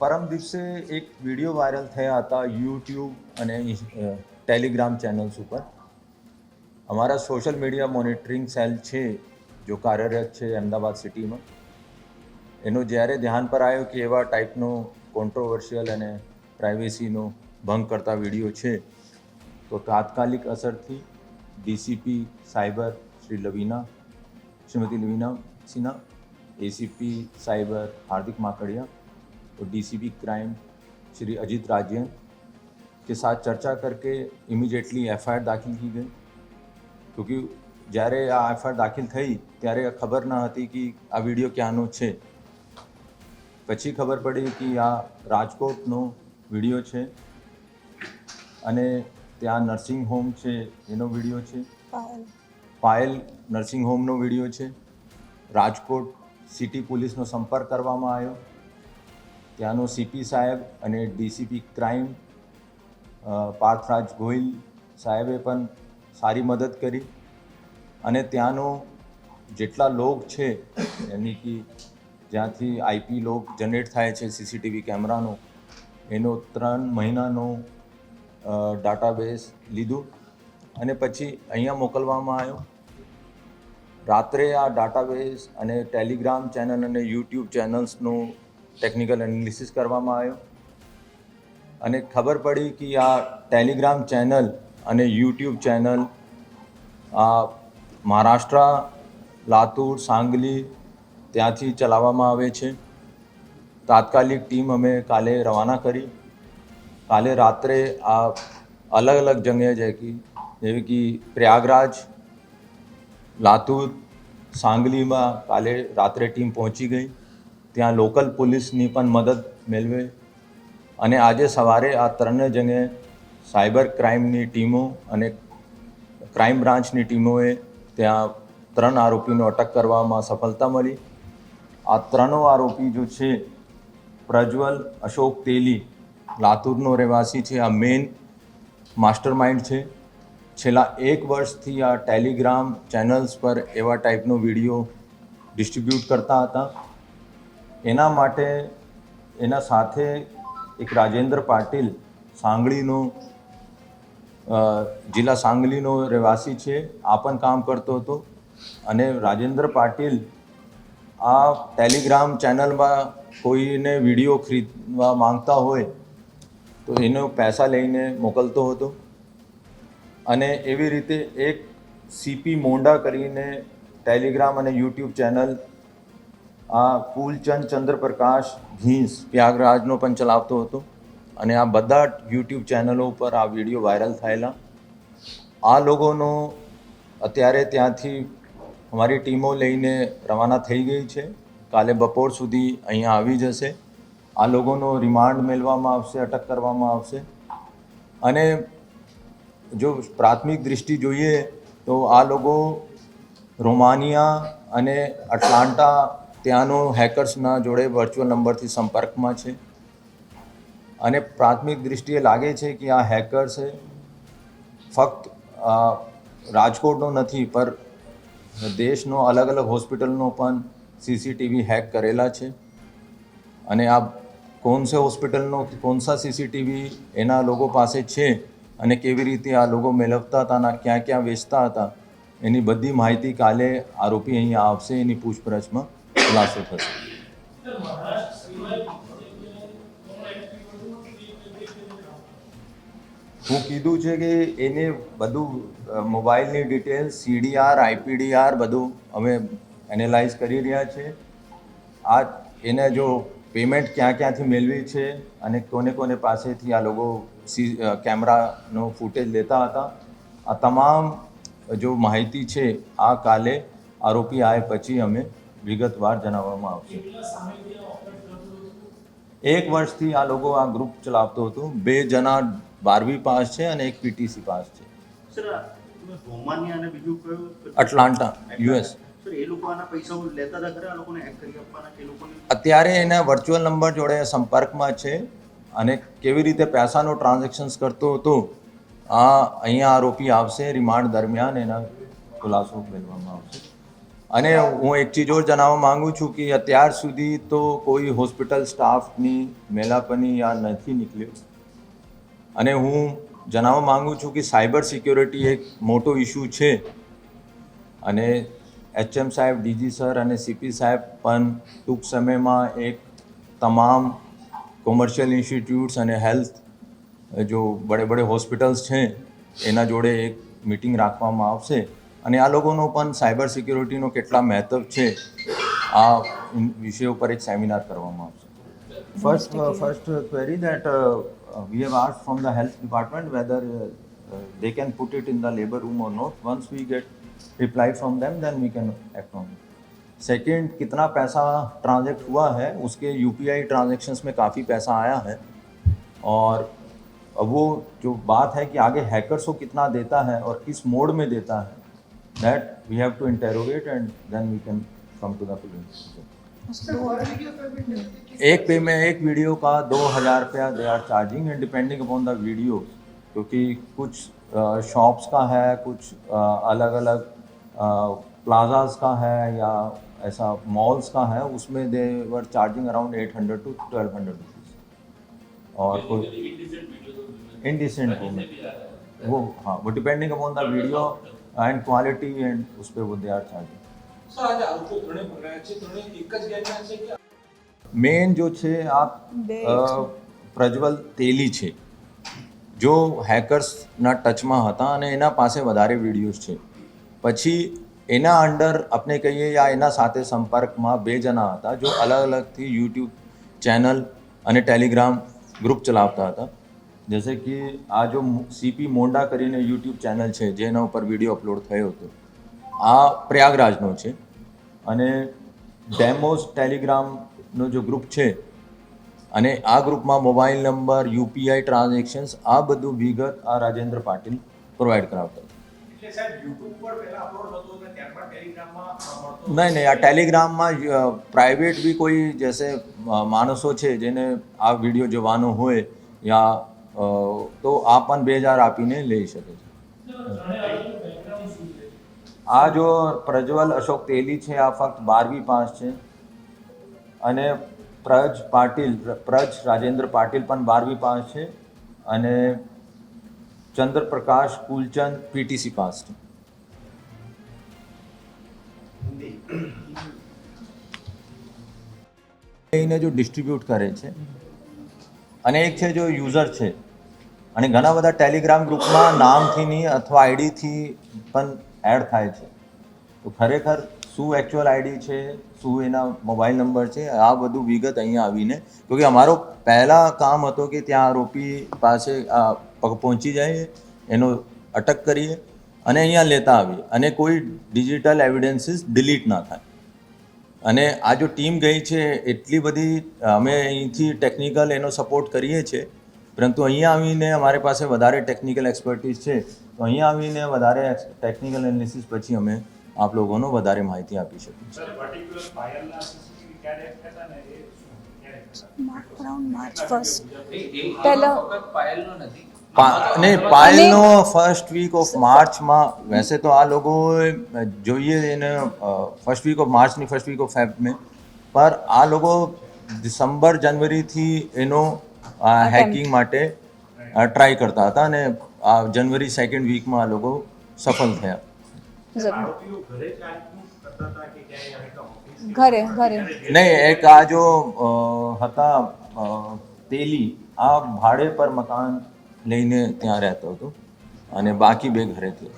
પરમ દિવસે એક video viral થયા હતા યુટ્યુબ અને ટેલિગ્રામ ચેનલ્સ ઉપર. અમારા સોશિયલ મીડિયા મોનિટરિંગ સેલ છે, જો કાર્યરત છે અમદાવાદ સિટીમાં એનો જ્યારે ધ્યાન પર આવ્યો કે એવા ટાઈપનો કોન્ટ્રોવર્શિયલ અને પ્રાઇવેસીનો ભંગ કરતા વીડિયો છે, તો તાત્કાલિક અસરથી DCP cyber Shri Lavina, Shrimati Lavina Sinha ACP cyber Hardik Makadiya और डीसीपी क्राइम श्री अजीत राजन के साथ चर्चा करके इमीडिएटली एफआईआर दाखिल की गई क्योंकि જ્યારે આ એફઆઈઆર દાખલ થઈ ત્યારે ખબર ન હતી કે આ વિડીયો ક્યાંનો છે પછી ખબર પડી કે આ રાજકોટનો વિડીયો છે અને ત્યાં નર્સિંગ હોમ છે એનો વિડીયો છે પાયલ નર્સિંગ હોમનો વિડીયો છે રાજકોટ સિટી પોલીસનો સંપર્ક કરવામાં આવ્યો ત્યાંનો સીપી સાહેબ અને ડીસીપી ક્રાઇમ પાર્થરાજ ગોહિલ સાહેબે પણ સારી મદદ કરી. અને ત્યાંનો જેટલા લોગ છે એની કે જ્યાંથી આઈપી લોગ જનરેટ થાય છે સીસીટીવી કેમેરાનો એનો ત્રણ મહિનાનો ડાટાબેઝ લીધું. અને પછી અહીંયા મોકલવામાં આવ્યો. રાત્રે આ ડાટાબેઝ અને ટેલિગ્રામ ચેનલ અને યુટ્યુબ ચેનલ્સનું ટેકનિકલ એનાલિસિસ કરવામાં આવ્યો. અને ખબર પડી કે આ ટેલિગ્રામ ચેનલ અને યુટ્યુબ ચેનલ આ મહારાષ્ટ્ર, લાતુર, સાંગલી ત્યાંથી ચલાવવામાં આવે છે. તાત્કાલિક ટીમ અમે કાલે રવાના કરી. કાલે રાત્રે આ અલગ અલગ જગ્યાએ જાય કે, જેવી કે પ્રયાગરાજ, લાતુર, સાંગલીમાં કાલે રાત્રે ટીમ પહોંચી ગઈ. ત્યાં લોકલ પોલીસની પણ મદદ મેળવે. અને આજે સવારે આ ત્રણે જણે સાયબર ક્રાઇમની ટીમો અને ક્રાઇમ બ્રાન્ચની ટીમોએ ત્યાં ત્રણ આરોપીનો અટક કરવામાં સફળતા મળી. આ ત્રણો આરોપી જો છે, પ્રજ્વલ, અશોક તેલી, લાતુરનો રહેવાસી છે, આ મેન માસ્ટર માઇન્ડ છે. છેલ્લા એક વર્ષથી આ ટેલિગ્રામ ચેનલ્સ પર એવા ટાઈપનો વીડિયો ડિસ્ટ્રીબ્યુટ કરતા હતા. એના માટે એના સાથે એક રાજેન્દ્ર પાટીલ સાંગળીનો જિલ્લા સાંગલીનો રહેવાસી છે, આ પણ કામ કરતો હતો. અને રાજેન્દ્ર પાટીલ આ ટેલિગ્રામ ચેનલમાં કોઈને વીડિયો ખરીદવા માંગતા હોય તો એનો પૈસા લઈને મોકલતો હતો. અને એવી રીતે એક સીપી મોંડા કરીને ટેલિગ્રામ અને યુટ્યુબ ચેનલ આ ફૂલચંદ ચંદ્રપ્રકાશ ઘીસ પ્રયાગરાજનો પણ ચલાવતો હતો અને આ બધા યુટ્યુબ ચેનલો ઉપર આ વીડિયો વાયરલ થયેલા. આ લોકોનો અત્યારે ત્યાંથી અમારી ટીમો લઈને રવાના થઈ ગઈ છે. કાલે બપોર સુધી અહીંયા આવી જશે. આ લોકોનો રિમાન્ડ મેળવામાં આવશે, અટક કરવામાં આવશે. અને જો પ્રાથમિક દૃષ્ટિ જોઈએ તો આ લોકો રોમાનિયા અને અટલાન્ટા ત્યાંનો હેકર્સના જોડે વર્ચ્યુઅલ નંબરથી સંપર્કમાં છે. અને પ્રાથમિક દૃષ્ટિએ લાગે છે કે આ હેકર્સ ફક્ત રાજકોટનો નથી, પર દેશનો અલગ અલગ હોસ્પિટલનો પણ સીસીટીવી હેક કરેલા છે. અને આ કોનસે હોસ્પિટલનો કોનસા સીસીટીવી એના લોકો પાસે છે અને કેવી રીતે આ લોકો મેળવતા હતા ક્યાં ક્યાં વેચતા હતા, એની બધી માહિતી કાલે આરોપી અહીંયા આવશે એની પૂછપરછમાં. ખુલાસો હું કીધું છે કે એને બધું મોબાઈલની ડિટેલ સીડીઆર આઈપીડીઆર બધું અમે એનાલાઇઝ કરી રહ્યા છે. આ એને જો પેમેન્ટ ક્યાં ક્યાંથી મેળવી છે અને કોને કોને પાસેથી આ લોકો સી કેમેરાનો ફૂટેજ લેતા હતા, આ તમામ જો માહિતી છે, આ કાલે આરોપી આવે પછી અમે વિગતવાર જણાવવામાં આવશે. એક વર્ષથી આ લોકો આ ગ્રુપ ચલાવતો હતો. બે જણા બારવી પાસ છે અને એક પીટીસી પાસ છે. અટલાન્ટા યુએસ અત્યારે એના વર્ચ્યુઅલ નંબર જોડે સંપર્કમાં છે અને કેવી રીતે પૈસાનો ટ્રાન્ઝેક્શન્સ કરતો હતો આ અહીંયા આરોપી આવશે. રિમાન્ડ દરમિયાન એના ખુલાસો મેળવવામાં આવશે. અને હું એક ચીજ ઓર જણાવવા માંગુ છું કે અત્યાર સુધી તો કોઈ હોસ્પિટલ સ્ટાફની મેલાપની આ નથી નીકળ્યો. અને હું જણાવવા માંગુ છું કે સાયબર સિક્યોરિટી એક મોટો ઇશ્યુ છે. અને એચએમ સાહેબ, ડીજી સર અને સીપી સાહેબ પણ ટૂંક સમયમાં એક તમામ કોમર્શિયલ ઇન્સ્ટિટ્યૂટ્સ અને હેલ્થ જો બડે બડે હોસ્પિટલ્સ છે, એના જોડે એક મીટિંગ રાખવામાં આવશે. અને આ લોકોનો પણ સાયબર સિક્યોરિટીનો કેટલા મહત્વ છે આ વિષય ઉપર એક સેમિનાર કરવામાં આવશે first first query that we have asked from the health department whether uh, they can put it in the labor room or not once we get reply from them then we can act on it second कितना पैसा ट्रांजेक्ट हुआ है उसके UPI transactions में काफ़ी पैसा आया है और अब वो जो बात है कि आगे हैकर्स को कितना देता है और किस मोड में देता है that we have to interrogate and then we can come to the एक पे में एक वीडियो का दो हज़ार रुपया they are charging and depending upon the video क्योंकि कुछ शॉप्स का है कुछ अलग अलग प्लाजाज का है या ऐसा मॉल्स का है उसमें they were charging around eight hundred to twelve hundred rupees और कोई इनडिसेंट में वो हाँ वो depending upon the video and quality and उस पर वो दे आर चार्जिंग સર આજે આરોપો ત્રણે પકડાયા છે ત્રણે એક જ ગેંગના છે કે મેન જો છે આ બે અ, પ્રજ્વલ તેલી છે જો હેકર્સના ટચમાં હતા અને એના પાસે વધારે વિડીયોઝ છે પછી એના અંડર આપણે કહીએ યા એના સાથે સંપર્કમાં બે જણા હતા જો અલગ અલગથી યુટ્યુબ ચેનલ અને ટેલિગ્રામ ગ્રુપ ચલાવતા હતા જૈસે કે આ જો સીપી મોંડા કરીને યુટ્યુબ ચેનલ છે જેના ઉપર વીડિયો અપલોડ થયો હતો આ પ્રયાગરાજનો છે. અને ડેમોઝ ટેલિગ્રામનો જો ગ્રુપ છે અને આ ગ્રુપમાં મોબાઈલ નંબર યુપીઆઈ ટ્રાન્ઝેક્શન્સ આ બધું વિગત આ રાજેન્દ્ર પાટીલ પ્રોવાઈડ કરાવતા નહીં નહીં આ ટેલિગ્રામમાં પ્રાઇવેટ બી કોઈ જેસે માણસો છે જેને આ વીડિયો જોવાનો હોય યા તો આ પણ બે હજાર આપીને લઈ શકે છે. આ જો પ્રજ્વલ અશોક તેલી છે, આ ફક્ત બારમી પાસ છે. અને પ્રજ પાટીલ, પ્રજ રાજેન્દ્ર પાટીલ પણ બારમી પાસ છે. અને ચંદ્રપ્રકાશ કુલચંદ પીટીસી પાસ છે. એને જો ડિસ્ટ્રીબ્યુટ કરે છે અને એક છે જો યુઝર છે. અને ઘણા બધા ટેલિગ્રામ ગ્રુપમાં નામથી નહીં અથવા આઈડીથી પણ એડ થાય છે. તો ખરેખર શું એકચ્યુઅલ આઈડી છે, શું એના મોબાઈલ નંબર છે, આ બધું વિગત અહીંયા આવીને કે અમારો પહેલાં કામ હતો કે ત્યાં આરોપી પાસે પહોંચી જાય, એનો અટક કરીએ અને અહીંયા લેતા આવીએ. અને કોઈ ડિજિટલ એવિડન્સીસ ડિલીટ ના થાય. અને આ જો ટીમ ગઈ છે એટલી બધી અમે અહીંથી ટેકનિકલ એનો સપોર્ટ કરીએ છીએ. પરંતુ અહીંયા આવીને અમારી પાસે વધારે ટેકનિકલ એક્સપર્ટીઝ છે. તો અહીંયા આવીને વધારે ટેકનિકલ એનાલિસિસ પછી અમે આપ લોકોનો વધારે માહિતી આપી શકીએ સર પર્ટિક્યુલર પાયલના સીસીટીવી ક્યારે હતા ને એ શું? ક્યારે હતા? અરાઉન્ડ માર્ચ ફર્સ્ટ પહેલા પાયલનો નથી પા- નહીં પાયલનો ફર્સ્ટ વીક ઓફ માર્ચમાં વૈસે તો આ લોકો જોઈએ એને ફર્સ્ટ વીક ઓફ માર્ચની ફર્સ્ટ વીક ઓફ ફેબ મેં પર આ લોકો ડિસેમ્બર જનવરીથી એનો હેકિંગ માટે ટ્રાય કરતા હતા અને આ જનવરી સેકન્ડ વીકમાં આ લોકો સફળ થયા. ઘરે ઘરે નહીં એક આ જો હતા તેલી આ ભાડે પર મકાન લઈને ત્યાં રહેતો હતો. અને બાકી બે ઘરેથી.